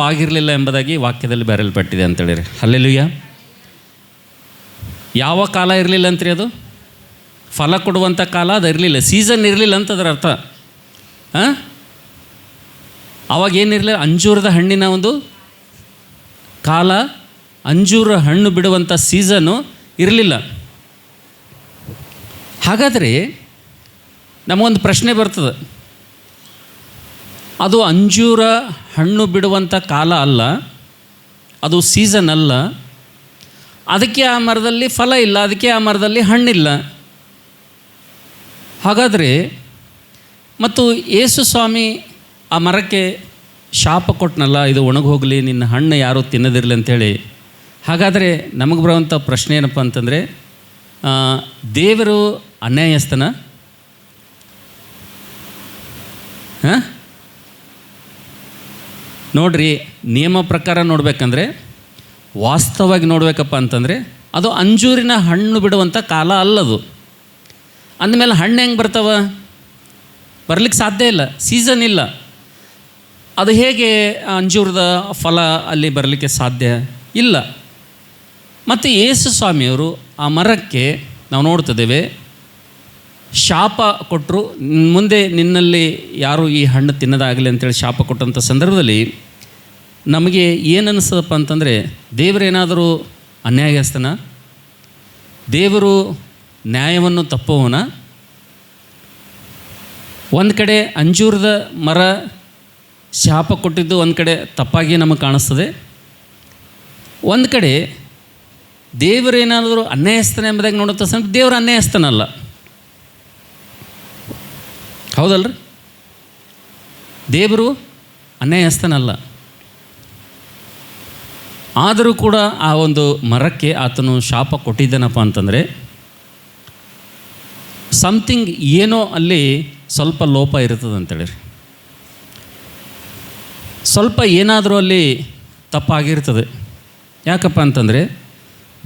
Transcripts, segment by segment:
ಆಗಿರಲಿಲ್ಲ ಎಂಬುದಾಗಿ ವಾಕ್ಯದಲ್ಲಿ ಬರೆಯಲ್ಪಟ್ಟಿದೆ ಅಂತೇಳಿರಿ ಅಲ್ಲೆಲುಯ್ಯ ಯಾವ ಕಾಲ ಇರಲಿಲ್ಲ ಅಂತ್ರಿ ಅದು? ಫಲ ಕೊಡುವಂಥ ಕಾಲ ಅದು ಇರಲಿಲ್ಲ. ಸೀಸನ್ ಇರಲಿಲ್ಲ ಅಂತ ಅದರ ಅರ್ಥ. ಹಾಂ ಅವಾಗ ಏನಿರಲಿಲ್ಲ ಅಂಜೂರದ ಹಣ್ಣಿನ ಒಂದು ಕಾಲ, ಅಂಜೂರ ಹಣ್ಣು ಬಿಡುವಂಥ ಸೀಸನ್ನು ಇರಲಿಲ್ಲ. ಹಾಗಾದರೆ ನಮಗೊಂದು ಪ್ರಶ್ನೆ ಬರ್ತದೆ. ಅದು ಅಂಜೂರ ಹಣ್ಣು ಬಿಡುವಂಥ ಕಾಲ ಅಲ್ಲ, ಅದು ಸೀಸನ್ ಅಲ್ಲ. ಅದಕ್ಕೆ ಆ ಮರದಲ್ಲಿ ಫಲ ಇಲ್ಲ, ಅದಕ್ಕೆ ಆ ಮರದಲ್ಲಿ ಹಣ್ಣಿಲ್ಲ. ಹಾಗಾದರೆ ಮತ್ತು ಯೇಸು ಸ್ವಾಮಿ ಆ ಮರಕ್ಕೆ ಶಾಪ ಕೊಟ್ಟನಲ್ಲ ಇದು ಒಣಗೋಗಲಿ ನಿನ್ನ ಹಣ್ಣು ಯಾರೂ ತಿನ್ನದಿರಲಿ ಅಂಥೇಳಿ. ಹಾಗಾದರೆ ನಮಗೆ ಬರುವಂಥ ಪ್ರಶ್ನೆ ಏನಪ್ಪ ಅಂತಂದರೆ ದೇವರು ಅನ್ಯಾಯಸ್ತನ ಹಾಂ? ನೋಡ್ರಿ, ನಿಯಮ ಪ್ರಕಾರ ನೋಡ್ಬೇಕಂದ್ರೆ, ವಾಸ್ತವವಾಗಿ ನೋಡ್ಬೇಕಪ್ಪ ಅಂತಂದರೆ, ಅದು ಅಂಜೂರಿನ ಹಣ್ಣು ಬಿಡುವಂಥ ಕಾಲ ಅಲ್ಲದು. ಅಂದಮೇಲೆ ಹಣ್ಣು ಹೆಂಗೆ ಬರ್ತವ? ಬರ್ಲಿಕ್ಕೆ ಸಾಧ್ಯ ಇಲ್ಲ ಸೀಸನ್ ಇಲ್ಲ. ಅದು ಹೇಗೆ ಅಂಜೂರದ ಫಲ ಅಲ್ಲಿ ಬರಲಿಕ್ಕೆ ಸಾಧ್ಯ ಇಲ್ಲ. ಮತ್ತು ಯೇಸು ಸ್ವಾಮಿಯವರು ಆ ಮರಕ್ಕೆ ನಾವು ನೋಡ್ತಿದ್ದೇವೆ, ಶಾಪ ಕೊಟ್ಟರು ಮುಂದೆ ನಿನ್ನಲ್ಲಿ ಯಾರು ಈ ಹಣ್ಣು ತಿನ್ನೋದಾಗಲಿ ಅಂತೇಳಿ ಶಾಪ ಕೊಟ್ಟಂಥ ಸಂದರ್ಭದಲ್ಲಿ ನಮಗೆ ಏನು ಅನಿಸ್ತದಪ್ಪ ಅಂತಂದರೆ, ದೇವರೇನಾದರೂ ಅನ್ಯಾಯಸ್ತನ ದೇವರು ನ್ಯಾಯವನ್ನು ತಪ್ಪವನ ಒಂದು ಕಡೆ ಅಂಜೂರದ ಮರ ಶಾಪ ಕೊಟ್ಟಿದ್ದು, ಒಂದು ಕಡೆ ತಪ್ಪಾಗಿ ನಮಗೆ ಕಾಣಿಸ್ತದೆ. ಒಂದು ಕಡೆ ದೇವರೇನಾದರೂ ಅನ್ಯಾಯಸ್ಥನ ಎಂಬುದಾಗಿ ನೋಡುತ್ತ ಸಂದ ದೇವರು ಅನ್ಯಾಯಸ್ಥನಲ್ಲ. ಹೌದಲ್ರಿ? ದೇವರು ಅನ್ಯಾಯಸ್ಥನಲ್ಲ. ಆದರೂ ಕೂಡ ಆ ಒಂದು ಮರಕ್ಕೆ ಆತನು ಶಾಪ ಕೊಟ್ಟಿದ್ದೇನಪ್ಪ ಅಂತಂದರೆ ಸಮಥಿಂಗ್ ಏನೋ ಅಲ್ಲಿ ಸ್ವಲ್ಪ ಲೋಪ ಇರ್ತದೆ ಅಂತೇಳಿ ಸ್ವಲ್ಪ ಏನಾದರೂ ಅಲ್ಲಿ ತಪ್ಪಾಗಿರ್ತದೆ. ಯಾಕಪ್ಪ ಅಂತಂದರೆ,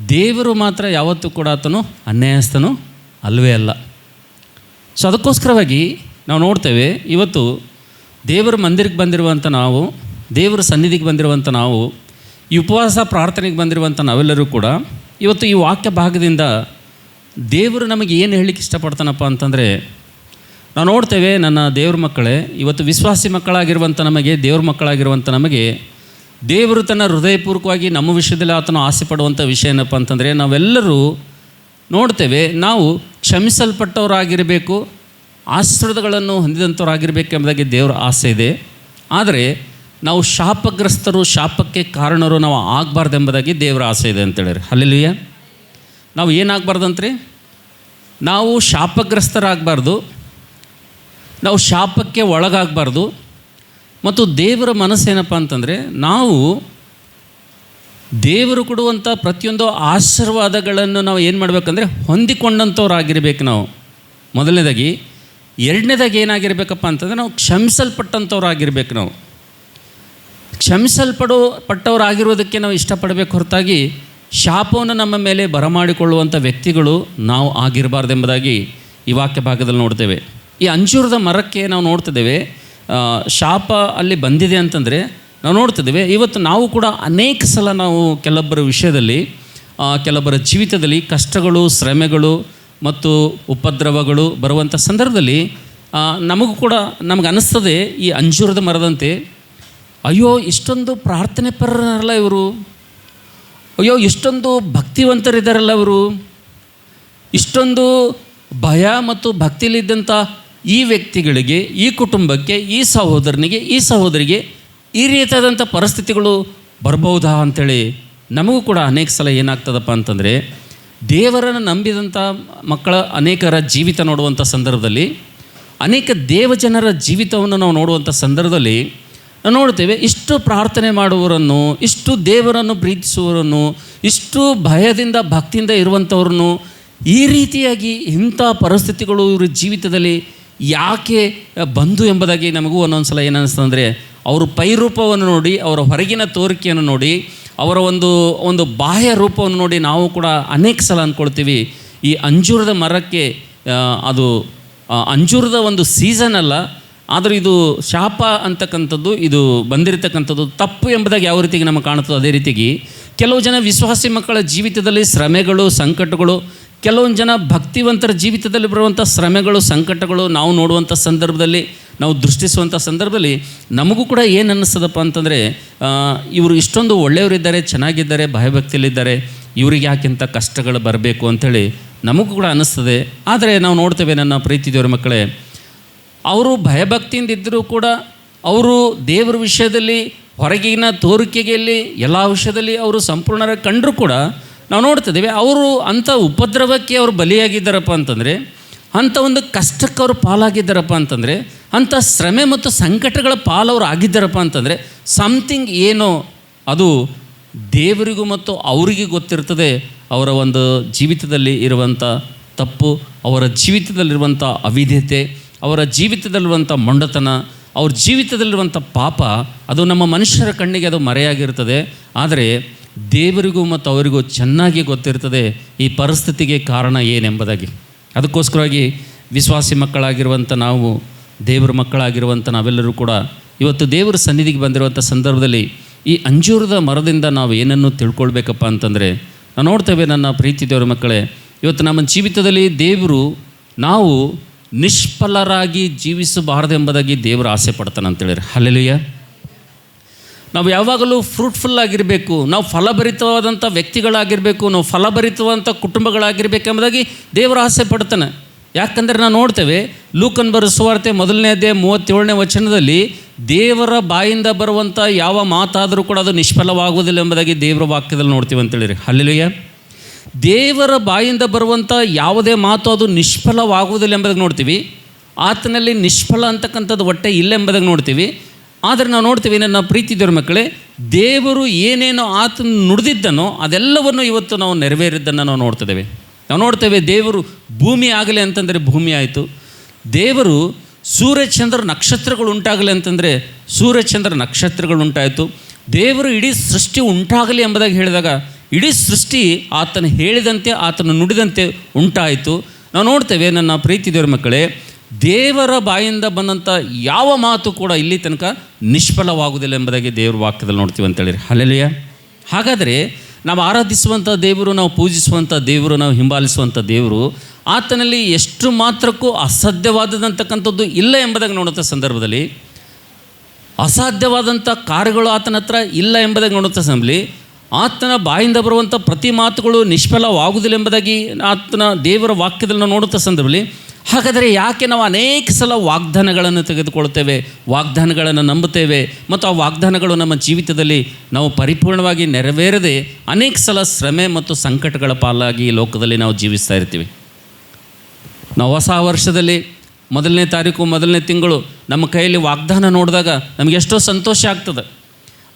ದೇವರು ಮಾತ್ರ ಯಾವತ್ತೂ ಕೂಡ ಆತನು ಅನ್ಯಾಯಸ್ಥನು ಅಲ್ವೇ ಅಲ್ಲ. ಸೊ ಅದಕ್ಕೋಸ್ಕರವಾಗಿ ನಾವು ನೋಡ್ತೇವೆ, ಇವತ್ತು ದೇವರ ಮಂದಿರಕ್ಕೆ ಬಂದಿರುವಂಥ ನಾವು, ದೇವರ ಸನ್ನಿಧಿಗೆ ಬಂದಿರುವಂಥ ನಾವು ಈ ಉಪವಾಸ ಪ್ರಾರ್ಥನೆಗೆ ಬಂದಿರುವಂಥ ನಾವೆಲ್ಲರೂ ಕೂಡ ಇವತ್ತು ಈ ವಾಕ್ಯ ಭಾಗದಿಂದ ದೇವರು ನಮಗೆ ಏನು ಹೇಳಲಿಕ್ಕೆ ಇಷ್ಟಪಡ್ತಾನಪ್ಪ ಅಂತಂದರೆ, ನಾವು ನೋಡ್ತೇವೆ ನನ್ನ ದೇವ್ರ ಮಕ್ಕಳೇ, ಇವತ್ತು ವಿಶ್ವಾಸಿ ಮಕ್ಕಳಾಗಿರುವಂಥ ನಮಗೆ, ದೇವ್ರ ಮಕ್ಕಳಾಗಿರುವಂಥ ನಮಗೆ, ದೇವರು ತನ್ನ ಹೃದಯಪೂರ್ವಕವಾಗಿ ನಮ್ಮ ವಿಷಯದಲ್ಲಿ ಆತನು ಆಸೆ ಪಡುವಂಥ ವಿಷಯ ಏನಪ್ಪ ಅಂತಂದರೆ, ನಾವೆಲ್ಲರೂ ನೋಡ್ತೇವೆ ನಾವು ಕ್ಷಮಿಸಲ್ಪಟ್ಟವರಾಗಿರಬೇಕು ಆಶ್ರದಗಳನ್ನು ಹೊಂದಿದಂಥವರಾಗಿರಬೇಕು ಎಂಬುದಾಗಿ ದೇವರ ಆಸೆ ಇದೆ. ಆದರೆ ನಾವು ಶಾಪಗ್ರಸ್ತರು, ಶಾಪಕ್ಕೆ ಕಾರಣರು, ನಾವು ಆಗಬಾರ್ದು ಎಂಬುದಾಗಿ ದೇವರ ಆಸೆ ಇದೆ ಅಂತೇಳಿರಿ ಅಲ್ಲಿಯ ನಾವು ಏನಾಗಬಾರ್ದಂತ್ರಿ? ನಾವು ಶಾಪಗ್ರಸ್ತರಾಗಬಾರ್ದು, ನಾವು ಶಾಪಕ್ಕೆ ಒಳಗಾಗಬಾರ್ದು, ಮತ್ತು ದೇವರ ಮನಸ್ಸೇನಪ್ಪ ಅಂತಂದರೆ, ನಾವು ದೇವರು ಕೊಡುವಂಥ ಪ್ರತಿಯೊಂದು ಆಶೀರ್ವಾದಗಳನ್ನು ನಾವು ಏನು ಮಾಡಬೇಕಂದ್ರೆ ಹೊಂದಿಕೊಂಡಂಥವ್ರಾಗಿರ್ಬೇಕು ನಾವು. ಮೊದಲನೇದಾಗಿ, ಎರಡನೇದಾಗಿ ಏನಾಗಿರಬೇಕಪ್ಪ ಅಂತಂದರೆ, ನಾವು ಕ್ಷಮಿಸಲ್ಪಟ್ಟಂಥವ್ರಾಗಿರ್ಬೇಕು ನಾವು. ಕ್ಷಮಿಸಲ್ಪಡೋ ಪಟ್ಟವರಾಗಿರೋದಕ್ಕೆ ನಾವು ಇಷ್ಟಪಡಬೇಕು ಹೊರತಾಗಿ ಶಾಪವನ್ನು ನಮ್ಮ ಮೇಲೆ ಬರಮಾಡಿಕೊಳ್ಳುವಂಥ ವ್ಯಕ್ತಿಗಳು ನಾವು ಆಗಿರಬಾರ್ದೆಂಬುದಾಗಿ ಈ ವಾಕ್ಯ ಭಾಗದಲ್ಲಿ ನೋಡ್ತೇವೆ. ಈ ಅಂಜೂರದ ಮರಕ್ಕೆ ನಾವು ನೋಡ್ತಿದ್ದೇವೆ ಶಾಪ ಅಲ್ಲಿ ಬಂದಿದೆ ಅಂತಂದರೆ ನಾವು ನೋಡ್ತಿದ್ದೇವೆ, ಇವತ್ತು ನಾವು ಕೂಡ ಅನೇಕ ಸಲ ನಾವು ಕೆಲವೊಬ್ಬರ ವಿಷಯದಲ್ಲಿ ಕೆಲವೊಬ್ಬರ ಜೀವಿತದಲ್ಲಿ ಕಷ್ಟಗಳು, ಶ್ರಮೆಗಳು ಮತ್ತು ಉಪದ್ರವಗಳು ಬರುವಂಥ ಸಂದರ್ಭದಲ್ಲಿ ನಮಗೂ ಕೂಡ ನಮಗೆ ಈ ಅಂಜೂರದ ಮರದಂತೆ ಅಯ್ಯೋ, ಇಷ್ಟೊಂದು ಪ್ರಾರ್ಥನೆ ಪರರಲ್ಲ ಇವರು. ಅಯ್ಯೋ, ಇಷ್ಟೊಂದು ಭಕ್ತಿವಂತರಿದ್ದಾರಲ್ಲ ಅವರು ಇಷ್ಟೊಂದು ಭಯ ಮತ್ತು ಭಕ್ತಿಯಲ್ಲಿದ್ದಂಥ ಈ ವ್ಯಕ್ತಿಗಳಿಗೆ, ಈ ಕುಟುಂಬಕ್ಕೆ, ಈ ಸಹೋದರನಿಗೆ, ಈ ಸಹೋದರಿಗೆ ಈ ರೀತಿಯಾದಂಥ ಪರಿಸ್ಥಿತಿಗಳು ಬರ್ಬೋದಾ ಅಂಥೇಳಿ ನಮಗೂ ಕೂಡ ಅನೇಕ ಸಲ ಏನಾಗ್ತದಪ್ಪ ಅಂತಂದರೆ, ದೇವರನ್ನು ನಂಬಿದಂಥ ಮಕ್ಕಳ ಅನೇಕರ ಜೀವಿತ ನೋಡುವಂಥ ಸಂದರ್ಭದಲ್ಲಿ, ಅನೇಕ ದೇವಜನರ ಜೀವಿತವನ್ನು ನಾವು ನೋಡುವಂಥ ಸಂದರ್ಭದಲ್ಲಿ ನಾವು ನೋಡ್ತೇವೆ, ಇಷ್ಟು ಪ್ರಾರ್ಥನೆ ಮಾಡುವವರನ್ನು, ಇಷ್ಟು ದೇವರನ್ನು ಪ್ರೀತಿಸುವವರನ್ನು, ಇಷ್ಟು ಭಯದಿಂದ, ಭಕ್ತಿಯಿಂದ ಇರುವಂಥವ್ರನ್ನು ಈ ರೀತಿಯಾಗಿ ಇಂಥ ಪರಿಸ್ಥಿತಿಗಳು ಇವ್ರ ಜೀವಿತದಲ್ಲಿ ಯಾಕೆ ಬಂದು ಎಂಬುದಾಗಿ ನಮಗೂ ಒಂದೊಂದು ಸಲ ಏನನ್ನಿಸ್ತಂದರೆ ಅವರು ಪೈರೂಪವನ್ನು ನೋಡಿ, ಅವರ ಹೊರಗಿನ ತೋರಿಕೆಯನ್ನು ನೋಡಿ, ಅವರ ಒಂದು ಒಂದು ಬಾಹ್ಯ ರೂಪವನ್ನು ನೋಡಿ ನಾವು ಕೂಡ ಅನೇಕ ಸಲ ಅಂದ್ಕೊಳ್ತೀವಿ. ಈ ಅಂಜೂರದ ಮರಕ್ಕೆ ಅದು ಅಂಜೂರದ ಒಂದು ಸೀಸನ್ ಅಲ್ಲ ಆದರೆ ಇದು ಶಾಪ ಅಂತಕ್ಕಂಥದ್ದು, ಇದು ಬಂದಿರತಕ್ಕಂಥದ್ದು ತಪ್ಪು ಎಂಬುದಾಗಿ ಯಾವ ರೀತಿಗೆ ನಮಗೆ ಕಾಣುತ್ತೋ ಅದೇ ರೀತಿಗೆ ಕೆಲವು ಜನ ವಿಶ್ವಾಸಿ ಮಕ್ಕಳ ಜೀವಿತದಲ್ಲಿ ಶ್ರಮೆಗಳು, ಸಂಕಟಗಳು, ಕೆಲವೊಂದು ಜನ ಭಕ್ತಿವಂತರ ಜೀವಿತದಲ್ಲಿ ಬರುವಂಥ ಶ್ರಮೆಗಳು, ಸಂಕಟಗಳು ನಾವು ನೋಡುವಂಥ ಸಂದರ್ಭದಲ್ಲಿ, ನಾವು ದೃಷ್ಟಿಸುವಂಥ ಸಂದರ್ಭದಲ್ಲಿ ನಮಗೂ ಕೂಡ ಏನು ಅನ್ನಿಸ್ತದಪ್ಪ ಅಂತಂದರೆ ಇವರು ಇಷ್ಟೊಂದು ಒಳ್ಳೆಯವರಿದ್ದಾರೆ, ಚೆನ್ನಾಗಿದ್ದಾರೆ, ಭಯಭಕ್ತಿಯಲ್ಲಿದ್ದಾರೆ, ಇವರಿಗೆ ಯಾಕೆಂಥ ಕಷ್ಟಗಳು ಬರಬೇಕು ಅಂಥೇಳಿ ನಮಗೂ ಕೂಡ ಅನ್ನಿಸ್ತದೆ. ಆದರೆ ನಾವು ನೋಡ್ತೇವೆ ನನ್ನ ಪ್ರೀತಿ ದೇವರ ಮಕ್ಕಳೇ ಅವರು ಭಯಭಕ್ತಿಯಿಂದ ಇದ್ದರೂ ಕೂಡ ಅವರು ದೇವರ ವಿಷಯದಲ್ಲಿ, ಹೊರಗಿನ ತೋರಿಕೆಯಲ್ಲಿ ಎಲ್ಲ ವಿಷಯದಲ್ಲಿ ಅವರು ಸಂಪೂರ್ಣರ ಕಂಡರೂ ಕೂಡ ನಾವು ನೋಡ್ತಿದ್ದೇವೆ, ಅವರು ಅಂಥ ಉಪದ್ರವಕ್ಕೆ ಅವರು ಬಲಿಯಾಗಿದ್ದಾರಪ್ಪ ಅಂತಂದರೆ, ಅಂಥ ಒಂದು ಕಷ್ಟಕ್ಕೆ ಅವರು ಪಾಲಾಗಿದ್ದಾರಪ್ಪ ಅಂತಂದರೆ, ಅಂಥ ಶ್ರಮೆ ಮತ್ತು ಸಂಕಟಗಳ ಪಾಲವರು ಆಗಿದ್ದಾರಪ್ಪ ಅಂತಂದರೆ ಸಮಥಿಂಗ್ ಏನೋ ಅದು ದೇವರಿಗೂ ಮತ್ತು ಅವರಿಗೆ ಗೊತ್ತಿರ್ತದೆ, ಅವರ ಒಂದು ಜೀವಿತದಲ್ಲಿ ಇರುವಂಥ ತಪ್ಪು, ಅವರ ಜೀವಿತದಲ್ಲಿರುವಂಥ ಅವಿಧೇಯತೆ ಅವರ ಜೀವಿತದಲ್ಲಿರುವಂಥ ಮೊಂಡತನ, ಅವ್ರ ಜೀವಿತದಲ್ಲಿರುವಂಥ ಪಾಪ, ಅದು ನಮ್ಮ ಮನುಷ್ಯರ ಕಣ್ಣಿಗೆ ಅದು ಮರೆಯಾಗಿರ್ತದೆ ಆದರೆ ದೇವರಿಗೂ ಮತ್ತು ಅವರಿಗೂ ಚೆನ್ನಾಗಿ ಗೊತ್ತಿರ್ತದೆ ಈ ಪರಿಸ್ಥಿತಿಗೆ ಕಾರಣ ಏನೆಂಬುದಾಗಿ. ಅದಕ್ಕೋಸ್ಕರವಾಗಿ ವಿಶ್ವಾಸಿ ಮಕ್ಕಳಾಗಿರುವಂಥ ನಾವು, ದೇವರ ಮಕ್ಕಳಾಗಿರುವಂಥ ನಾವೆಲ್ಲರೂ ಕೂಡ ಇವತ್ತು ದೇವರ ಸನ್ನಿಧಿಗೆ ಬಂದಿರುವಂಥ ಸಂದರ್ಭದಲ್ಲಿ ಈ ಅಂಜೂರದ ಮರದಿಂದ ನಾವು ಏನನ್ನು ತಿಳ್ಕೊಳ್ಬೇಕಪ್ಪ ಅಂತಂದರೆ ನಾವು ನೋಡ್ತೇವೆ ನನ್ನ ಪ್ರೀತಿ ದೇವರ ಮಕ್ಕಳೇ, ಇವತ್ತು ನಮ್ಮ ಜೀವಿತದಲ್ಲಿ ದೇವರು, ನಾವು ನಿಷ್ಫಲರಾಗಿ ಜೀವಿಸಬಾರದೆಂಬುದಾಗಿ ದೇವರು ಆಸೆ ಪಡ್ತಾನೆ ಅಂತೇಳಿರಿ ಹಲ್ಲೆಲುಯ್ಯ ನಾವು ಯಾವಾಗಲೂ ಫ್ರೂಟ್ಫುಲ್ ಆಗಿರಬೇಕು, ನಾವು ಫಲಭರಿತವಾದಂಥ ವ್ಯಕ್ತಿಗಳಾಗಿರಬೇಕು, ನಾವು ಫಲಭರಿತವಾದಂಥ ಕುಟುಂಬಗಳಾಗಿರಬೇಕೆಂಬುದಾಗಿ ದೇವರು ಆಸೆ ಪಡ್ತಾನೆ ಯಾಕಂದರೆ ನಾವು ನೋಡ್ತೇವೆ ಲೂಕನ್ ಬರೋ ಸುವಾರ್ತೆ ಮೊದಲನೇ ಮೂವತ್ತೇಳನೇ ವಚನದಲ್ಲಿ ದೇವರ ಬಾಯಿಂದ ಬರುವಂಥ ಯಾವ ಮಾತಾದರೂ ಕೂಡ ಅದು ನಿಷ್ಫಲವಾಗುವುದಿಲ್ಲ ಎಂಬುದಾಗಿ ದೇವರ ವಾಕ್ಯದಲ್ಲಿ ನೋಡ್ತೀವಿ ಅಂತೇಳಿರಿ ಹಲ್ಲಿಲುಯ್ಯ ದೇವರ ಬಾಯಿಂದ ಬರುವಂಥ ಯಾವುದೇ ಮಾತು ಅದು ನಿಷ್ಫಲವಾಗುವುದಿಲ್ಲ ಎಂಬುದಾಗಿ ನೋಡ್ತೀವಿ. ಆತನಲ್ಲಿ ನಿಷ್ಫಲ ಅಂತಕ್ಕಂಥದ್ದು ಹೊಟ್ಟೆ ಇಲ್ಲ ಎಂಬುದಾಗಿ ನೋಡ್ತೀವಿ. ಆದರೆ ನಾವು ನೋಡ್ತೀವಿ ನನ್ನ ಪ್ರೀತಿ ದೇವ್ರ ಮಕ್ಕಳೇ, ದೇವರು ಏನೇನೋ ಆತನ ನುಡಿದಿದ್ದನೋ ಅದೆಲ್ಲವನ್ನು ಇವತ್ತು ನಾವು ನೆರವೇರಿದ್ದನ್ನು ನಾವು ನೋಡ್ತಿದ್ದೇವೆ. ನಾವು ನೋಡ್ತೇವೆ ದೇವರು ಭೂಮಿ ಆಗಲಿ ಅಂತಂದರೆ ಭೂಮಿ ಆಯಿತು. ದೇವರು ಸೂರ್ಯಚಂದ್ರ ನಕ್ಷತ್ರಗಳು ಉಂಟಾಗಲಿ ಅಂತಂದರೆ ಸೂರ್ಯಚಂದ್ರ ನಕ್ಷತ್ರಗಳು ಉಂಟಾಯಿತು. ದೇವರು ಇಡೀ ಸೃಷ್ಟಿ ಉಂಟಾಗಲಿ ಎಂಬುದಾಗಿ ಹೇಳಿದಾಗ ಇಡೀ ಸೃಷ್ಟಿ ಆತನ ಹೇಳಿದಂತೆ, ಆತನ ನುಡಿದಂತೆ ಉಂಟಾಯಿತು. ನಾವು ನೋಡ್ತೇವೆ ನನ್ನ ಪ್ರೀತಿ ದೇವರ ಮಕ್ಕಳೇ, ದೇವರ ಬಾಯಿಂದ ಬಂದಂಥ ಯಾವ ಮಾತು ಕೂಡ ಇಲ್ಲಿ ತನಕ ನಿಷ್ಫಲವಾಗುವುದಿಲ್ಲ ಎಂಬುದಾಗಿ ದೇವರ ವಾಕ್ಯದಲ್ಲಿ ನೋಡ್ತೀವಿ ಅಂತೇಳಿರಿ ಹಲೆಲಿಯ ಹಾಗಾದರೆ ನಾವು ಆರಾಧಿಸುವಂಥ ದೇವರು, ನಾವು ಪೂಜಿಸುವಂಥ ದೇವರು, ನಾವು ಹಿಂಬಾಲಿಸುವಂಥ ದೇವರು ಆತನಲ್ಲಿ ಎಷ್ಟು ಮಾತ್ರಕ್ಕೂ ಅಸಾಧ್ಯವಾದದಂತಕ್ಕಂಥದ್ದು ಇಲ್ಲ ಎಂಬುದಾಗಿ ನೋಡುವಂಥ ಸಂದರ್ಭದಲ್ಲಿ ಅಸಾಧ್ಯವಾದಂಥ ಕಾರ್ಯಗಳು ಆತನ ಹತ್ರ ಇಲ್ಲ ಎಂಬುದಾಗಿ ನೋಡುವಂಥ ಸಂದರ್ಭದಲ್ಲಿ ಆತನ ಬಾಯಿಂದ ಬರುವಂಥ ಪ್ರತಿ ಮಾತುಗಳು ನಿಷ್ಫಲವಾಗುವುದಿಲ್ಲ ಎಂಬುದಾಗಿ ಆತನ ದೇವರ ವಾಕ್ಯದಲ್ಲಿ ನಾವು ನೋಡುತ್ತ ಸಂದರ್ಭದಲ್ಲಿ, ಹಾಗಾದರೆ ಯಾಕೆ ನಾವು ಅನೇಕ ಸಲ ವಾಗ್ದಾನಗಳನ್ನು ತೆಗೆದುಕೊಳ್ತೇವೆ ವಾಗ್ದಾನಗಳನ್ನು ನಂಬುತ್ತೇವೆ, ಮತ್ತು ಆ ವಾಗ್ದಾನಗಳು ನಮ್ಮ ಜೀವಿತದಲ್ಲಿ ನಾವು ಪರಿಪೂರ್ಣವಾಗಿ ನೆರವೇರದೆ ಅನೇಕ ಸಲ ಶ್ರಮೆ ಮತ್ತು ಸಂಕಟಗಳ ಪಾಲಾಗಿ ಈ ಲೋಕದಲ್ಲಿ ನಾವು ಜೀವಿಸ್ತಾ ಇರ್ತೀವಿ. ನಾವು ಹೊಸ ವರ್ಷದಲ್ಲಿ ಮೊದಲನೇ ತಾರೀಕು, ಮೊದಲನೇ ತಿಂಗಳು ನಮ್ಮ ಕೈಯಲ್ಲಿ ವಾಗ್ದಾನ ನೋಡಿದಾಗ ನಮಗೆ ಎಷ್ಟೋ ಸಂತೋಷ ಆಗ್ತದೆ.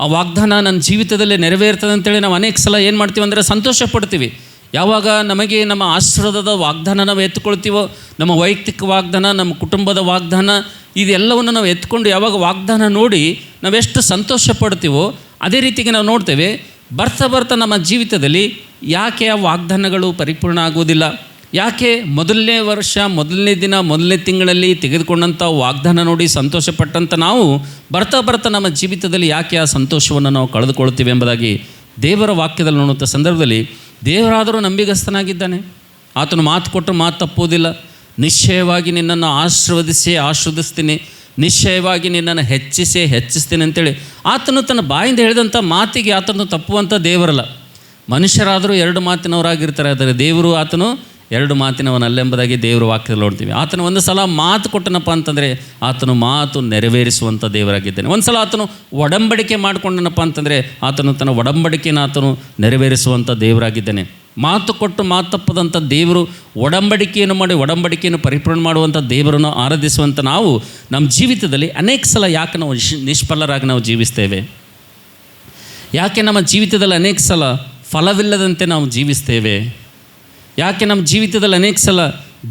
ಆ ವಾಗ್ದಾನ ನನ್ನ ಜೀವಿತದಲ್ಲಿ ನೆರವೇರ್ತದೆ ಅಂತೇಳಿ ನಾವು ಅನೇಕ ಸಲ ಏನು ಮಾಡ್ತೀವಿ ಅಂದರೆ ಸಂತೋಷ ಪಡ್ತೀವಿ ಯಾವಾಗ ನಮಗೆ ನಮ್ಮ ಆಶ್ರದದ ವಾಗ್ದಾನ ನಾವು ಎತ್ಕೊಳ್ತೀವೋ, ನಮ್ಮ ವೈಯಕ್ತಿಕ ವಾಗ್ದಾನ, ನಮ್ಮ ಕುಟುಂಬದ ವಾಗ್ದಾನ, ಇದೆಲ್ಲವನ್ನು ನಾವು ಎತ್ಕೊಂಡು ಯಾವಾಗ ವಾಗ್ದಾನ ನೋಡಿ ನಾವೆಷ್ಟು ಸಂತೋಷ ಪಡ್ತೀವೋ ಅದೇ ರೀತಿಗೆ ನಾವು ನೋಡ್ತೇವೆ. ಬರ್ತಾ ಬರ್ತಾ ನಮ್ಮ ಜೀವಿತದಲ್ಲಿ ಯಾಕೆ ಆ ವಾಗ್ದಾನಗಳು ಪರಿಪೂರ್ಣ ಆಗುವುದಿಲ್ಲ? ಯಾಕೆ ಮೊದಲನೇ ವರ್ಷ, ಮೊದಲನೇ ದಿನ, ಮೊದಲನೇ ತಿಂಗಳಲ್ಲಿ ತೆಗೆದುಕೊಂಡಂಥ ವಾಗ್ದಾನ ನೋಡಿ ಸಂತೋಷಪಟ್ಟಂಥ ನಾವು ಬರ್ತಾ ಬರ್ತಾ ನಮ್ಮ ಜೀವಿತದಲ್ಲಿ ಯಾಕೆ ಆ ಸಂತೋಷವನ್ನು ನಾವು ಕಳೆದುಕೊಳ್ತೀವಿ ಎಂಬುದಾಗಿ ದೇವರ ವಾಕ್ಯದಲ್ಲಿ ನೋಡುವಂಥ ಸಂದರ್ಭದಲ್ಲಿ ದೇವರಾದರೂ ನಂಬಿಗಸ್ತನಾಗಿದ್ದಾನೆ. ಆತನು ಮಾತು ಕೊಟ್ಟರು ಮಾತು ತಪ್ಪುವುದಿಲ್ಲ. ನಿಶ್ಚಯವಾಗಿ ನಿನ್ನನ್ನು ಆಶೀರ್ವದಿಸಿ, ಆಶೀರ್ವದಿಸ್ತೀನಿ. ನಿಶ್ಚಯವಾಗಿ ನಿನ್ನನ್ನು ಹೆಚ್ಚಿಸಿ, ಹೆಚ್ಚಿಸ್ತೀನಿ ಅಂತೇಳಿ ಆತನು ತನ್ನ ಬಾಯಿಂದ ಹೇಳಿದಂಥ ಮಾತಿಗೆ ಆತನು ತಪ್ಪುವಂಥ ದೇವರಲ್ಲ. ಮನುಷ್ಯರಾದರೂ ಎರಡು ಮಾತಿನವರಾಗಿರ್ತಾರೆ, ಆದರೆ ದೇವರು ಆತನು ಎರಡು ಮಾತಿನವನಲ್ಲೆಂಬುದಾಗಿ ದೇವರ ವಾಕ್ಯದಲ್ಲಿ ನೋಡ್ತೀವಿ. ಆತನು ಒಂದು ಸಲ ಮಾತು ಕೊಟ್ಟನಪ್ಪ ಅಂತಂದರೆ ಆತನು ಮಾತು ನೆರವೇರಿಸುವಂಥ ದೇವರಾಗಿದ್ದಾನೆ. ಒಂದು ಸಲ ಆತನು ಒಡಂಬಡಿಕೆ ಮಾಡಿಕೊಂಡನಪ್ಪ ಅಂತಂದರೆ ಆತನು ತನ್ನ ಒಡಂಬಡಿಕೆನ ಆತನು ನೆರವೇರಿಸುವಂಥ ದೇವರಾಗಿದ್ದಾನೆ. ಮಾತು ಕೊಟ್ಟು ಮಾತಪ್ಪದಂಥ ತಪ್ಪದಂಥ ದೇವರು ಒಡಂಬಡಿಕೆಯನ್ನು ಮಾಡಿ ಒಡಂಬಡಿಕೆಯನ್ನು ಪರಿಪೂರ್ಣ ಮಾಡುವಂಥ ದೇವರನ್ನು ಆರಾಧಿಸುವಂಥ ನಾವು ನಮ್ಮ ಜೀವಿತದಲ್ಲಿ ಅನೇಕ ಸಲ ಯಾಕೆ ನಾವು ನಿಷ್ಫಲರಾಗಿ ನಾವು ಜೀವಿಸ್ತೇವೆ? ಯಾಕೆ ನಮ್ಮ ಜೀವಿತದಲ್ಲಿ ಅನೇಕ ಸಲ ಫಲವಿಲ್ಲದಂತೆ ನಾವು ಜೀವಿಸ್ತೇವೆ? ಯಾಕೆ ನಮ್ಮ ಜೀವಿತದಲ್ಲಿ ಅನೇಕ ಸಲ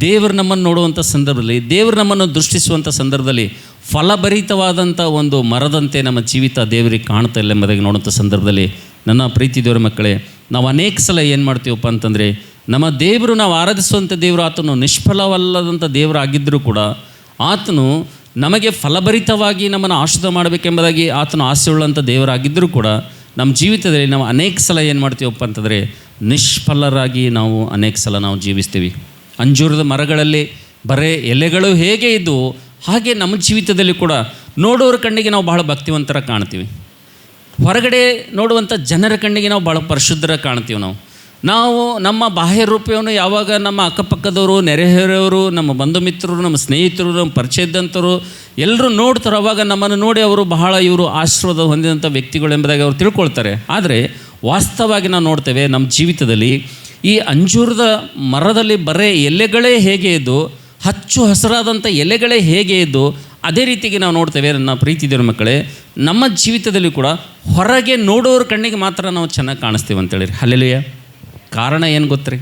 ದೇವರು ನಮ್ಮನ್ನು ನೋಡುವಂಥ ಸಂದರ್ಭದಲ್ಲಿ, ದೇವರು ನಮ್ಮನ್ನು ದೃಷ್ಟಿಸುವಂಥ ಸಂದರ್ಭದಲ್ಲಿ ಫಲಭರಿತವಾದಂಥ ಒಂದು ಮರದಂತೆ ನಮ್ಮ ಜೀವಿತ ದೇವರಿಗೆ ಕಾಣ್ತಾ ಇಲ್ಲ ಎಂಬುದಾಗಿ ನೋಡುವಂಥ ಸಂದರ್ಭದಲ್ಲಿ ನನ್ನ ಪ್ರೀತಿ ದೇವರ ಮಕ್ಕಳೇ, ನಾವು ಅನೇಕ ಸಲ ಏನು ಮಾಡ್ತೀವಪ್ಪ ಅಂತಂದರೆ, ನಮ್ಮ ದೇವರು ನಾವು ಆರಾಧಿಸುವಂಥ ದೇವರು ಆತನು ನಿಷ್ಫಲವಲ್ಲದಂಥ ದೇವರಾಗಿದ್ದರೂ ಕೂಡ ಆತನು ನಮಗೆ ಫಲಭರಿತವಾಗಿ ನಮ್ಮನ್ನು ಆಶ್ರಿತ ಮಾಡಬೇಕೆಂಬುದಾಗಿ ಆತನು ಆಸೆಯುಳ್ಳಂಥ ದೇವರಾಗಿದ್ದರೂ ಕೂಡ ನಮ್ಮ ಜೀವಿತದಲ್ಲಿ ನಾವು ಅನೇಕ ಸಲ ಏನು ಮಾಡ್ತೀವಪ್ಪ ಅಂತಂದರೆ ನಿಷ್ಫಲರಾಗಿ ನಾವು ಅನೇಕ ಸಲ ನಾವು ಜೀವಿಸ್ತೀವಿ. ಅಂಜೂರದ ಮರಗಳಲ್ಲಿ ಬರೇ ಎಲೆಗಳು ಹೇಗೆ ಇದ್ದವು ಹಾಗೆ ನಮ್ಮ ಜೀವಿತದಲ್ಲಿ ಕೂಡ ನೋಡೋರ ಕಣ್ಣಿಗೆ ನಾವು ಬಹಳ ಭಕ್ತಿವಂತರ ಕಾಣ್ತೀವಿ. ಹೊರಗಡೆ ನೋಡುವಂಥ ಜನರ ಕಣ್ಣಿಗೆ ನಾವು ಭಾಳ ಪರಿಶುದ್ಧರ ಕಾಣ್ತೀವಿ ನಾವು. ನಾವು ನಮ್ಮ ಬಾಹ್ಯ ರೂಪವನ್ನು ಯಾವಾಗ ನಮ್ಮ ಅಕ್ಕಪಕ್ಕದವರು, ನೆರೆಹೊರೆಯವರು, ನಮ್ಮ ಬಂಧು ಮಿತ್ರರು ನಮ್ಮ ಸ್ನೇಹಿತರು, ನಮ್ಮ ಪರಿಚಯ ಇದ್ದಂಥವ್ರು ಎಲ್ಲರೂ ನೋಡ್ತಾರೆ, ಅವಾಗ ನಮ್ಮನ್ನು ನೋಡಿ ಅವರು ಬಹಳ ಇವರು ಆಶೀರ್ವಾದ ಹೊಂದಿದಂಥ ವ್ಯಕ್ತಿಗಳು ಎಂಬುದಾಗಿ ಅವರು ತಿಳ್ಕೊಳ್ತಾರೆ. ಆದರೆ ವಾಸ್ತವವಾಗಿ ನಾವು ನೋಡ್ತೇವೆ, ನಮ್ಮ ಜೀವಿತದಲ್ಲಿ ಈ ಅಂಜೂರದ ಮರದಲ್ಲಿ ಬರೇ ಎಲೆಗಳೇ ಹೇಗೆ ಇದ್ದು, ಹಚ್ಚು ಹಸಿರಾದಂಥ ಎಲೆಗಳೇ ಹೇಗೆ ಇದ್ದು, ಅದೇ ರೀತಿಗೆ ನಾವು ನೋಡ್ತೇವೆ ನನ್ನ ಪ್ರೀತಿ ದೇವ್ರ ಮಕ್ಕಳೇ, ನಮ್ಮ ಜೀವಿತದಲ್ಲಿ ಕೂಡ ಹೊರಗೆ ನೋಡೋರ ಕಣ್ಣಿಗೆ ಮಾತ್ರ ನಾವು ಚೆನ್ನಾಗಿ ಕಾಣಿಸ್ತೀವಿ ಅಂತೇಳಿರಿ. ಅಲ್ಲೆಲ್ಲುಯ್ಯ ಕಾರಣ ಏನು ಗೊತ್ತ್ರಿ?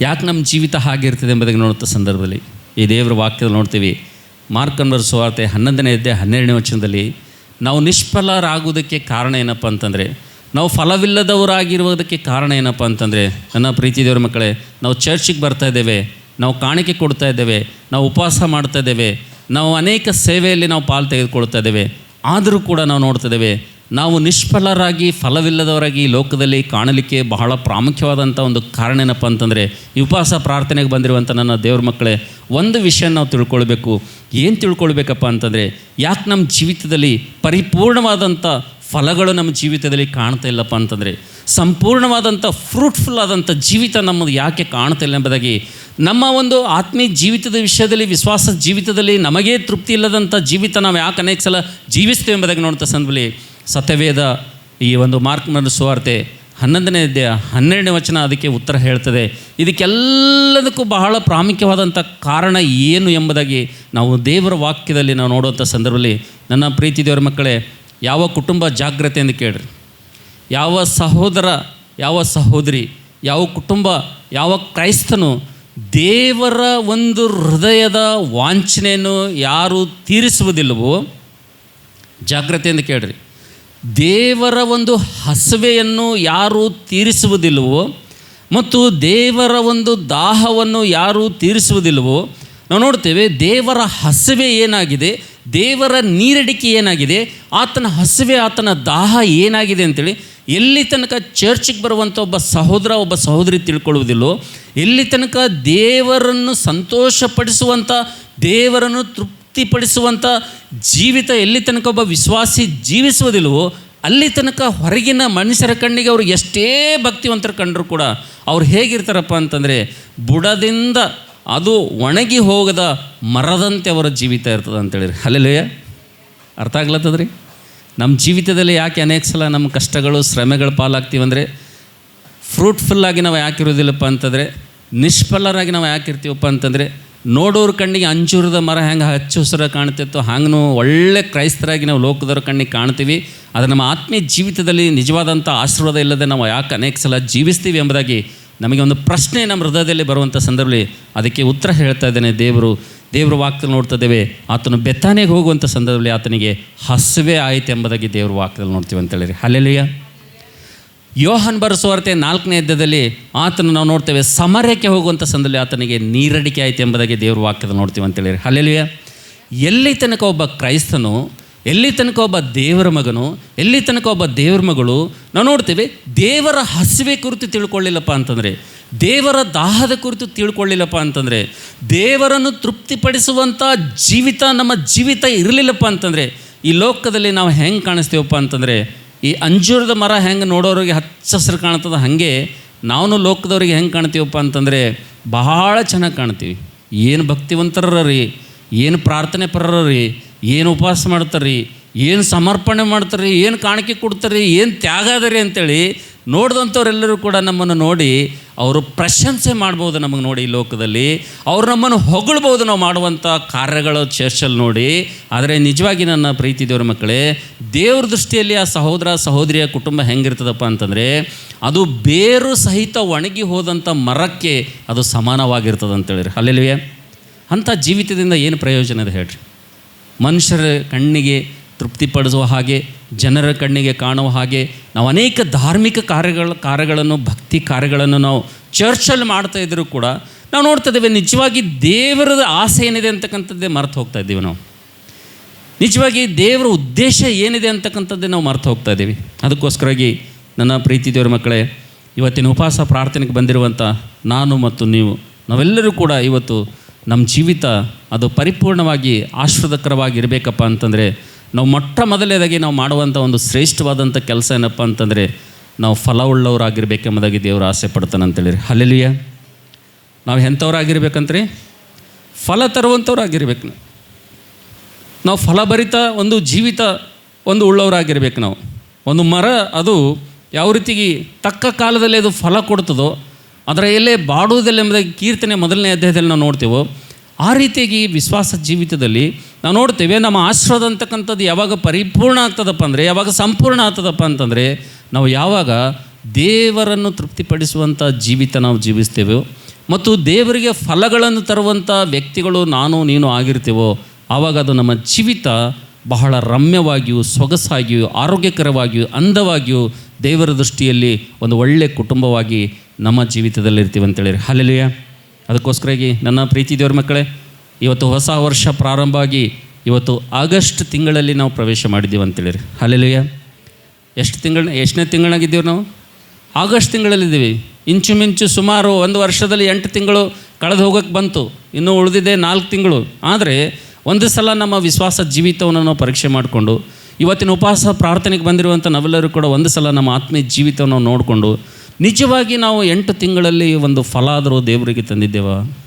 ಯಾಕೆ ನಮ್ಮ ಜೀವಿತ ಹಾಗಿರ್ತದೆ ಎಂಬುದಾಗಿ ನೋಡುತ್ತ ಸಂದರ್ಭದಲ್ಲಿ. ಈ ದೇವರ ವಾಕ್ಯದಲ್ಲಿ ನೋಡ್ತೀವಿ ಮಾರ್ಕನ್ವರ್ ಸುವಾರ್ತೆ ಹನ್ನೊಂದನೇ ಇದ್ದೆ ಹನ್ನೆರಡನೇ ವಚನದಲ್ಲಿ, ನಾವು ನಿಷ್ಫಲರಾಗುವುದಕ್ಕೆ ಕಾರಣ ಏನಪ್ಪ ಅಂತಂದರೆ, ನಾವು ಫಲವಿಲ್ಲದವರಾಗಿರುವುದಕ್ಕೆ ಕಾರಣ ಏನಪ್ಪ ಅಂತಂದರೆ, ನನ್ನ ಪ್ರೀತಿ ದೇವರ ಮಕ್ಕಳೇ, ನಾವು ಚರ್ಚಿಗೆ ಬರ್ತಾ ಇದ್ದೇವೆ, ನಾವು ಕಾಣಿಕೆ ಕೊಡ್ತಾ ಇದ್ದೇವೆ, ನಾವು ಉಪವಾಸ ಮಾಡ್ತಾ ಇದ್ದೇವೆ, ನಾವು ಅನೇಕ ಸೇವೆಯಲ್ಲಿ ನಾವು ಪಾಲು ತೆಗೆದುಕೊಳ್ತಾ ಇದ್ದೇವೆ, ಆದರೂ ಕೂಡ ನಾವು ನೋಡ್ತಾ ಇದ್ದೇವೆ, ನಾವು ನಿಷ್ಫಲರಾಗಿ, ಫಲವಿಲ್ಲದವರಾಗಿ ಲೋಕದಲ್ಲಿ ಕಾಣಲಿಕ್ಕೆ ಬಹಳ ಪ್ರಾಮುಖ್ಯವಾದಂಥ ಒಂದು ಕಾರಣ ಏನಪ್ಪ ಅಂತಂದರೆ, ಈ ಉಪವಾಸ ಪ್ರಾರ್ಥನೆಗೆ ಬಂದಿರುವಂಥ ನನ್ನ ದೇವ್ರ ಮಕ್ಕಳೇ, ಒಂದು ವಿಷಯ ನಾವು ತಿಳ್ಕೊಳ್ಬೇಕು ಏನು ತಿಳ್ಕೊಳ್ಬೇಕಪ್ಪ ಅಂತಂದರೆ, ಯಾಕೆ ನಮ್ಮ ಜೀವಿತದಲ್ಲಿ ಪರಿಪೂರ್ಣವಾದಂಥ ಫಲಗಳು ನಮ್ಮ ಜೀವಿತದಲ್ಲಿ ಕಾಣ್ತಾ ಇಲ್ಲಪ್ಪ ಅಂತಂದರೆ ಸಂಪೂರ್ಣವಾದಂಥ ಫ್ರೂಟ್ಫುಲ್ ಆದಂಥ ಜೀವಿತ ನಮ್ಮದು ಯಾಕೆ ಕಾಣ್ತಾ ಇಲ್ಲ ಎಂಬುದಾಗಿ, ನಮ್ಮ ಒಂದು ಆತ್ಮೀಯ ಜೀವಿತದ ವಿಷಯದಲ್ಲಿ, ವಿಶ್ವಾಸ ಜೀವಿತದಲ್ಲಿ ನಮಗೇ ತೃಪ್ತಿ ಇಲ್ಲದಂಥ ಜೀವಿತ ನಾವು ಯಾಕೆ ಅನೇಕ ಸಲ ಜೀವಿಸ್ತೇವೆ ಎಂಬುದಾಗಿ ನೋಡ್ತಾ ಸಂದರ್ಭದಲ್ಲಿ ಸತ್ಯವೇದ ಈ ಒಂದು ಮಾರ್ಕ್ ಸುವಾರ್ತೆ ಹನ್ನೊಂದನೇ ಅಧ್ಯಾಯ ಹನ್ನೆರಡನೇ ವಚನ ಅದಕ್ಕೆ ಉತ್ತರ ಹೇಳ್ತದೆ. ಇದಕ್ಕೆಲ್ಲದಕ್ಕೂ ಬಹಳ ಪ್ರಾಮುಖ್ಯವಾದಂಥ ಕಾರಣ ಏನು ಎಂಬುದಾಗಿ ನಾವು ದೇವರ ವಾಕ್ಯದಲ್ಲಿ ನಾವು ನೋಡುವಂಥ ಸಂದರ್ಭದಲ್ಲಿ ನನ್ನ ಪ್ರೀತಿ ದೇವರ ಮಕ್ಕಳೇ, ಯಾವ ಕುಟುಂಬ ಜಾಗ್ರತೆ ಎಂದು ಕೇಳ್ರಿ. ಯಾವ ಸಹೋದರ, ಯಾವ ಸಹೋದರಿ, ಯಾವ ಕುಟುಂಬ, ಯಾವ ಕ್ರೈಸ್ತನು ದೇವರ ಒಂದು ಹೃದಯದ ವಾಂಛನೆಯನ್ನು ಯಾರು ತೀರಿಸುವುದಿಲ್ಲವೋ ಜಾಗ್ರತೆಯಿಂದ ಕೇಳ್ರಿ. ದೇವರ ಒಂದು ಹಸುವೆಯನ್ನು ಯಾರು ತೀರಿಸುವುದಿಲ್ಲವೋ ಮತ್ತು ದೇವರ ಒಂದು ದಾಹವನ್ನು ಯಾರು ತೀರಿಸುವುದಿಲ್ಲವೋ, ನಾವು ನೋಡ್ತೇವೆ ದೇವರ ಹಸುವೆ ಏನಾಗಿದೆ, ದೇವರ ನೀರಡಿಕೆ ಏನಾಗಿದೆ, ಆತನ ಹಸುವೆ, ಆತನ ದಾಹ ಏನಾಗಿದೆ ಅಂತೇಳಿ ಎಲ್ಲಿ ತನಕ ಚರ್ಚಿಗೆ ಬರುವಂಥ ಒಬ್ಬ ಸಹೋದರ, ಒಬ್ಬ ಸಹೋದರಿ ತಿಳ್ಕೊಳ್ಳುವುದಿಲ್ಲೋ ಎಲ್ಲಿ ತನಕ ದೇವರನ್ನು ಸಂತೋಷಪಡಿಸುವಂಥ ದೇವರನ್ನು ತೃಪ್ತಿಪಡಿಸುವಂಥ ಜೀವಿತ ಎಲ್ಲಿ ತನಕ ಒಬ್ಬ ವಿಶ್ವಾಸಿ ಜೀವಿಸುವುದಿಲ್ಲವೋ ಅಲ್ಲಿ ತನಕ ಹೊರಗಿನ ಮನುಷ್ಯರ ಕಣ್ಣಿಗೆ ಅವರು ಎಷ್ಟೇ ಭಕ್ತಿವಂತರ ಕಂಡರೂ ಕೂಡ ಅವ್ರು ಹೇಗಿರ್ತಾರಪ್ಪ ಅಂತಂದರೆ ಬುಡದಿಂದ ಅದು ಒಣಗಿ ಹೋಗದ ಮರದಂತೆ ಅವರ ಜೀವಿತ ಇರ್ತದೆ ಅಂತೇಳಿರಿ. ಅಲ್ಲೆಲ್ಲೇ ಅರ್ಥ ಆಗ್ಲತ್ತದ್ರಿ? ನಮ್ಮ ಜೀವಿತದಲ್ಲಿ ಯಾಕೆ ಅನೇಕ ಸಲ ನಮ್ಮ ಕಷ್ಟಗಳು, ಶ್ರಮೆಗಳು ಪಾಲಾಗ್ತೀವಂದರೆ ಫ್ರೂಟ್ಫುಲ್ಲಾಗಿ ನಾವು ಯಾಕೆ ಇರೋದಿಲ್ಲಪ್ಪ ಅಂತಂದರೆ, ನಿಷ್ಫಲರಾಗಿ ನಾವು ಯಾಕೆ ಇರ್ತೀವಪ್ಪ ಅಂತಂದರೆ ನೋಡೋರ ಕಣ್ಣಿಗೆ ಅಂಜೂರದ ಮರ ಹೆಂಗೆ ಹಚ್ಚು ಹಸಿರ ಕಾಣ್ತಿತ್ತು ಹಂಗೂ ಒಳ್ಳೆ ಕ್ರೈಸ್ತರಾಗಿ ನಾವು ಲೋಕದವ್ರ ಕಣ್ಣಿಗೆ ಕಾಣ್ತೀವಿ. ಆದರೆ ನಮ್ಮ ಆತ್ಮೀಯ ಜೀವಿತದಲ್ಲಿ ನಿಜವಾದಂಥ ಆಶೀರ್ವಾದ ಇಲ್ಲದೆ ನಾವು ಯಾಕೆ ಅನೇಕ ಸಲ ಜೀವಿಸ್ತೀವಿ ಎಂಬುದಾಗಿ ನಮಗೆ ಒಂದು ಪ್ರಶ್ನೆ ನಮ್ಮ ಹೃದಯದಲ್ಲಿ ಬರುವಂಥ ಸಂದರ್ಭದಲ್ಲಿ ಅದಕ್ಕೆ ಉತ್ತರ ಹೇಳ್ತಾ ಇದ್ದೇನೆ ದೇವರು. ದೇವ್ರ ವಾಕ್ಯದಲ್ಲಿ ನೋಡ್ತಾ ಇದ್ದೇವೆ, ಆತನು ಬೆತ್ತಾನೆಗೆ ಹೋಗುವಂಥ ಸಂದರ್ಭದಲ್ಲಿ ಆತನಿಗೆ ಹಸುವೆ ಆಯಿತು ಎಂಬುದಾಗಿ ದೇವ್ರ ವಾಕ್ಯದಲ್ಲಿ ನೋಡ್ತೀವಿ ಅಂತೇಳಿರಿ ಅಲ್ಲೆಲ್ಲಿಯ ಯೋಹನ್ ಬರೆಸುವಾರ್ತೆ ನಾಲ್ಕನೇ ಯುದ್ಧದಲ್ಲಿ ಆತನ ನಾವು ನೋಡ್ತೇವೆ ಸಮರಕ್ಕೆ ಹೋಗುವಂಥ ಸಂದರ್ಭದಲ್ಲಿ ಆತನಿಗೆ ನೀರಡಿಕೆ ಆಯಿತು ಎಂಬುದಾಗಿ ದೇವರು ವಾಕ್ಯದ ನೋಡ್ತೀವಿ ಅಂತೇಳಿ ಅಲ್ಲೆಲ್ಲಿಯ ಎಲ್ಲಿ ತನಕ ಒಬ್ಬ ಕ್ರೈಸ್ತನು, ಎಲ್ಲಿ ತನಕ ಒಬ್ಬ ದೇವರ ಮಗನು, ಎಲ್ಲಿ ತನಕ ಒಬ್ಬ ದೇವರ ಮಗಳು, ನಾವು ನೋಡ್ತೇವೆ ದೇವರ ಹಸಿವೆ ಕುರಿತು ತಿಳ್ಕೊಳ್ಳಿಲ್ಲಪ್ಪ ಅಂತಂದರೆ, ದೇವರ ದಾಹದ ಕುರಿತು ತಿಳ್ಕೊಳ್ಳಿಲ್ಲಪ್ಪ ಅಂತಂದರೆ, ದೇವರನ್ನು ತೃಪ್ತಿಪಡಿಸುವಂಥ ಜೀವಿತ ನಮ್ಮ ಜೀವಿತ ಇರಲಿಲ್ಲಪ್ಪ ಅಂತಂದರೆ, ಈ ಲೋಕದಲ್ಲಿ ನಾವು ಹೆಂಗೆ ಕಾಣಿಸ್ತೀವಪ್ಪ ಅಂತಂದರೆ ಈ ಅಂಜೂರದ ಮರ ಹೆಂಗೆ ನೋಡೋರಿಗೆ ಹಚ್ಚ ಹಸಿರು ಕಾಣ್ತದೆ, ಹಾಗೆ ನಾವು ಲೋಕದವ್ರಿಗೆ ಹೆಂಗೆ ಕಾಣ್ತೀವಪ್ಪ ಅಂತಂದರೆ ಬಹಳ ಚೆನ್ನಾಗಿ ಕಾಣ್ತೀವಿ. ಏನು ಭಕ್ತಿವಂತರ ರೀ, ಏನು ಪ್ರಾರ್ಥನೆ ಪರರ ರೀ, ಏನು ಉಪವಾಸ ಮಾಡ್ತಾರೆ ಏನು ಸಮರ್ಪಣೆ ಮಾಡ್ತಾರೆ ಏನು ಕಾಣಿಕೆ ಕೊಡ್ತಾರೆ ಏನು ತ್ಯಾಗ ಅದ ರೀ ಅಂತೇಳಿ ನೋಡಿದಂಥವ್ರೆಲ್ಲರೂ ಕೂಡ ನಮ್ಮನ್ನು ನೋಡಿ ಅವರು ಪ್ರಶಂಸೆ ಮಾಡ್ಬೋದು ನಮಗೆ ನೋಡಿ ಈ ಲೋಕದಲ್ಲಿ. ಅವ್ರು ನಮ್ಮನ್ನು ಹೊಗಳ್ಬೋದು ನಾವು ಮಾಡುವಂಥ ಕಾರ್ಯಗಳು ಚರ್ಚಲ್ಲಿ ನೋಡಿ. ಆದರೆ ನಿಜವಾಗಿ ನನ್ನ ಪ್ರೀತಿ ದೇವ್ರ ಮಕ್ಕಳೇ, ದೇವ್ರ ದೃಷ್ಟಿಯಲ್ಲಿ ಆ ಸಹೋದರ ಸಹೋದರಿಯ ಕುಟುಂಬ ಹೆಂಗಿರ್ತದಪ್ಪ ಅಂತಂದರೆ, ಅದು ಬೇರು ಸಹಿತ ಒಣಗಿ ಹೋದಂಥ ಮರಕ್ಕೆ ಅದು ಸಮಾನವಾಗಿರ್ತದೆ ಅಂತೇಳಿರಿ ಅಲ್ಲೆಲ್ವೇ ಅಂಥ ಜೀವಿತದಿಂದ ಏನು ಪ್ರಯೋಜನ ಇದೆ ಹೇಳ್ರಿ. ಮನುಷ್ಯರ ಕಣ್ಣಿಗೆ ತೃಪ್ತಿಪಡಿಸುವ ಹಾಗೆ, ಜನರ ಕಣ್ಣಿಗೆ ಕಾಣುವ ಹಾಗೆ, ನಾವು ಅನೇಕ ಧಾರ್ಮಿಕ ಕಾರ್ಯಗಳ, ಕಾರ್ಯಗಳನ್ನು, ಭಕ್ತಿ ಕಾರ್ಯಗಳನ್ನು ನಾವು ಚರ್ಚಲ್ಲಿ ಮಾಡ್ತಾ ಇದ್ದರೂ ಕೂಡ ನಾವು ನೋಡ್ತಾ ಇದ್ದೇವೆ, ನಿಜವಾಗಿ ದೇವರದ ಆಸೆ ಏನಿದೆ ಅಂತಕ್ಕಂಥದ್ದೇ ಮರೆತು ಹೋಗ್ತಾ ಇದ್ದೀವಿ ನಾವು. ನಿಜವಾಗಿ ದೇವರ ಉದ್ದೇಶ ಏನಿದೆ ಅಂತಕ್ಕಂಥದ್ದೇ ನಾವು ಮರೆತು ಹೋಗ್ತಾ ಇದ್ದೀವಿ. ಅದಕ್ಕೋಸ್ಕರಾಗಿ ನನ್ನ ಪ್ರೀತಿ ದೇವರ ಮಕ್ಕಳೇ, ಇವತ್ತಿನ ಉಪವಾಸ ಪ್ರಾರ್ಥನೆಗೆ ಬಂದಿರುವಂಥ ನಾನು ಮತ್ತು ನೀವು, ನಾವೆಲ್ಲರೂ ಕೂಡ ಇವತ್ತು ನಮ್ಮ ಜೀವಿತ ಅದು ಪರಿಪೂರ್ಣವಾಗಿ ಆಶ್ರದಕರವಾಗಿರಬೇಕಪ್ಪ ಅಂತಂದರೆ ನಾವು ಮೊಟ್ಟ ಮೊದಲನೇದಾಗಿ ನಾವು ಮಾಡುವಂಥ ಒಂದು ಶ್ರೇಷ್ಠವಾದಂಥ ಕೆಲಸ ಏನಪ್ಪ ಅಂತಂದರೆ ನಾವು ಫಲವುಳ್ಳವರಾಗಿರ್ಬೇಕೆಂಬುದಾಗಿ ದೇವರು ಆಸೆ ಪಡ್ತಾನೆ ಅಂತೇಳಿರಿ. ಹಲಿಲಿಯ ನಾವು ಎಂಥವ್ರಾಗಿರ್ಬೇಕಂತ್ರಿ? ಫಲ ತರುವಂಥವ್ರಾಗಿರ್ಬೇಕು ನಾವು. ಫಲಭರಿತ ಒಂದು ಜೀವಿತ ಒಂದು ಉಳ್ಳವರಾಗಿರ್ಬೇಕು ನಾವು. ಒಂದು ಮರ ಅದು ಯಾವ ರೀತಿಗೆ ತಕ್ಕ ಕಾಲದಲ್ಲಿ ಅದು ಫಲ ಕೊಡ್ತದೋ, ಅದರ ಎಲ್ಲೇ ಬಾಡುವುದಿಲ್ಲ ಎಂಬುದಾಗಿ ಕೀರ್ತನೆ ಮೊದಲನೇ ಅಧ್ಯಾಯದಲ್ಲಿ ನಾವು ನೋಡ್ತೇವೋ ಆ ರೀತಿಯಾಗಿ ವಿಶ್ವಾಸ ಜೀವಿತದಲ್ಲಿ ನಾವು ನೋಡ್ತೇವೆ, ನಮ್ಮ ಆಶ್ರದ ಅಂತಕ್ಕಂಥದ್ದು ಯಾವಾಗ ಪರಿಪೂರ್ಣ ಆಗ್ತದಪ್ಪ ಅಂದರೆ, ಯಾವಾಗ ಸಂಪೂರ್ಣ ಆಗ್ತದಪ್ಪ ಅಂತಂದರೆ, ನಾವು ಯಾವಾಗ ದೇವರನ್ನು ತೃಪ್ತಿಪಡಿಸುವಂಥ ಜೀವಿತ ನಾವು ಜೀವಿಸ್ತೇವೋ ಮತ್ತು ದೇವರಿಗೆ ಫಲಗಳನ್ನು ತರುವಂಥ ವ್ಯಕ್ತಿಗಳು ನಾನು, ನೀನು ಆಗಿರ್ತೀವೋ, ಆವಾಗ ಅದು ನಮ್ಮ ಜೀವಿತ ಬಹಳ ರಮ್ಯವಾಗಿಯೂ, ಸೊಗಸಾಗಿಯೂ, ಆರೋಗ್ಯಕರವಾಗಿಯೂ, ಅಂದವಾಗಿಯೂ ದೇವರ ದೃಷ್ಟಿಯಲ್ಲಿ ಒಂದು ಒಳ್ಳೆಯ ಕುಟುಂಬವಾಗಿ ನಮ್ಮ ಜೀವಿತದಲ್ಲಿ ಇರ್ತೀವಿ ಅಂತೇಳಿ ಹಾಲೆಲುಯ್ಯ ಅದಕ್ಕೋಸ್ಕರಾಗಿ ನನ್ನ ಪ್ರೀತಿ ದೇವ್ರ ಮಕ್ಕಳೇ, ಇವತ್ತು ಹೊಸ ವರ್ಷ ಪ್ರಾರಂಭ ಆಗಿ ಇವತ್ತು ಆಗಸ್ಟ್ ತಿಂಗಳಲ್ಲಿ ನಾವು ಪ್ರವೇಶ ಮಾಡಿದ್ದೀವಿ ಅಂತೇಳಿರಿ. ಹಾಲೆಲುಯ್ಯ ಎಷ್ಟು ತಿಂಗಳ, ಎಷ್ಟನೇ ತಿಂಗಳಾಗಿದ್ದೀವಿ ನಾವು? ಆಗಸ್ಟ್ ತಿಂಗಳಲ್ಲಿದ್ದೀವಿ. ಇಂಚುಮಿಂಚು ಸುಮಾರು ಒಂದು ವರ್ಷದಲ್ಲಿ ಎಂಟು ತಿಂಗಳು ಕಳೆದು ಹೋಗೋಕ್ಕೆ ಬಂತು. ಇನ್ನೂ ಉಳಿದಿದೆ ನಾಲ್ಕು ತಿಂಗಳು. ಆದರೆ ಒಂದು ಸಲ ನಮ್ಮ ವಿಶ್ವಾಸ ಜೀವಿತವನ್ನು ನಾವು ಪರೀಕ್ಷೆ ಮಾಡಿಕೊಂಡು, ಇವತ್ತಿನ ಉಪವಾಸ ಪ್ರಾರ್ಥನೆಗೆ ಬಂದಿರುವಂಥ ನಾವೆಲ್ಲರೂ ಕೂಡ ಒಂದು ಸಲ ನಮ್ಮ ಆತ್ಮೀಯ ಜೀವಿತವನ್ನು ನೋಡಿಕೊಂಡು ನಿಜವಾಗಿ ನಾವು ಎಂಟು ತಿಂಗಳಲ್ಲಿ ಒಂದು ಫಲ ಆದರೂ ದೇವರಿಗೆ ತಂದಿದ್ದೇವಾ?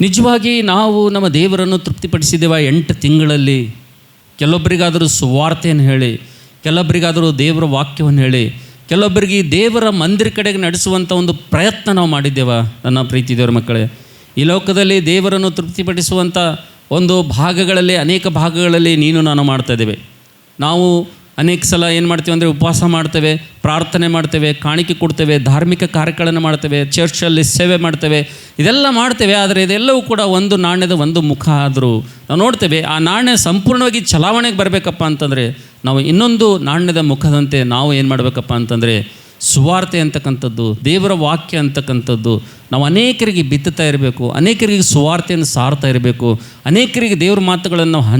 ನಿಜವಾಗಿ ನಾವು ನಮ್ಮ ದೇವರನ್ನು ತೃಪ್ತಿಪಡಿಸಿದ್ದೇವ ಎಂಟು ತಿಂಗಳಲ್ಲಿ? ಕೆಲವೊಬ್ಬರಿಗಾದರೂ ಸುವಾರ್ತೆಯನ್ನು ಹೇಳಿ, ಕೆಲವೊಬ್ಬರಿಗಾದರೂ ದೇವರ ವಾಕ್ಯವನ್ನು ಹೇಳಿ, ಕೆಲವೊಬ್ಬರಿಗೆ ದೇವರ ಮಂದಿರ ಕಡೆಗೆ ನಡೆಸುವಂಥ ಒಂದು ಪ್ರಯತ್ನ ನಾವು ಮಾಡಿದ್ದೇವ ನನ್ನ ಪ್ರೀತಿ ದೇವರ ಮಕ್ಕಳೇ? ಈ ಲೋಕದಲ್ಲಿ ದೇವರನ್ನು ತೃಪ್ತಿಪಡಿಸುವಂಥ ಒಂದು ಭಾಗಗಳಲ್ಲಿ, ಅನೇಕ ಭಾಗಗಳಲ್ಲಿ ನೀನು ನಾನು ಮಾಡ್ತಾ ಇದ್ದೇವೆ. ನಾವು ಅನೇಕ ಸಲ ಏನು ಮಾಡ್ತೀವಿ ಅಂದರೆ ಉಪವಾಸ ಮಾಡ್ತೇವೆ, ಪ್ರಾರ್ಥನೆ ಮಾಡ್ತೇವೆ, ಕಾಣಿಕೆ ಕೊಡ್ತೇವೆ, ಧಾರ್ಮಿಕ ಕಾರ್ಯಗಳನ್ನು ಮಾಡ್ತೇವೆ ಚರ್ಚಲ್ಲಿ ಸೇವೆ ಮಾಡ್ತೇವೆ, ಇದೆಲ್ಲ ಮಾಡ್ತೇವೆ, ಆದರೆ ಇದೆಲ್ಲವೂ ಕೂಡ ಒಂದು ನಾಣ್ಯದ ಒಂದು ಮುಖ ಆದರೂ. ನಾವು ನೋಡ್ತೇವೆ, ಆ ನಾಣ್ಯ ಸಂಪೂರ್ಣವಾಗಿ ಚಲಾವಣೆಗೆ ಬರಬೇಕಪ್ಪ ಅಂತಂದರೆ, ನಾವು ಇನ್ನೊಂದು ನಾಣ್ಯದ ಮುಖದಂತೆ ನಾವು ಏನು ಮಾಡಬೇಕಪ್ಪ ಅಂತಂದರೆ, ಸುವಾರ್ತೆ ಅಂತಕ್ಕಂಥದ್ದು, ದೇವರ ವಾಕ್ಯ ಅಂತಕ್ಕಂಥದ್ದು. ನಾವು ಅನೇಕರಿಗೆ ಬಿತ್ತುತ್ತಾ ಇರಬೇಕು, ಅನೇಕರಿಗೆ ಸುವಾರ್ತೆಯನ್ನು ಸಾರ್ತಾ ಇರಬೇಕು, ಅನೇಕರಿಗೆ ದೇವ್ರ ಮಾತುಗಳನ್ನು ಹಂಚ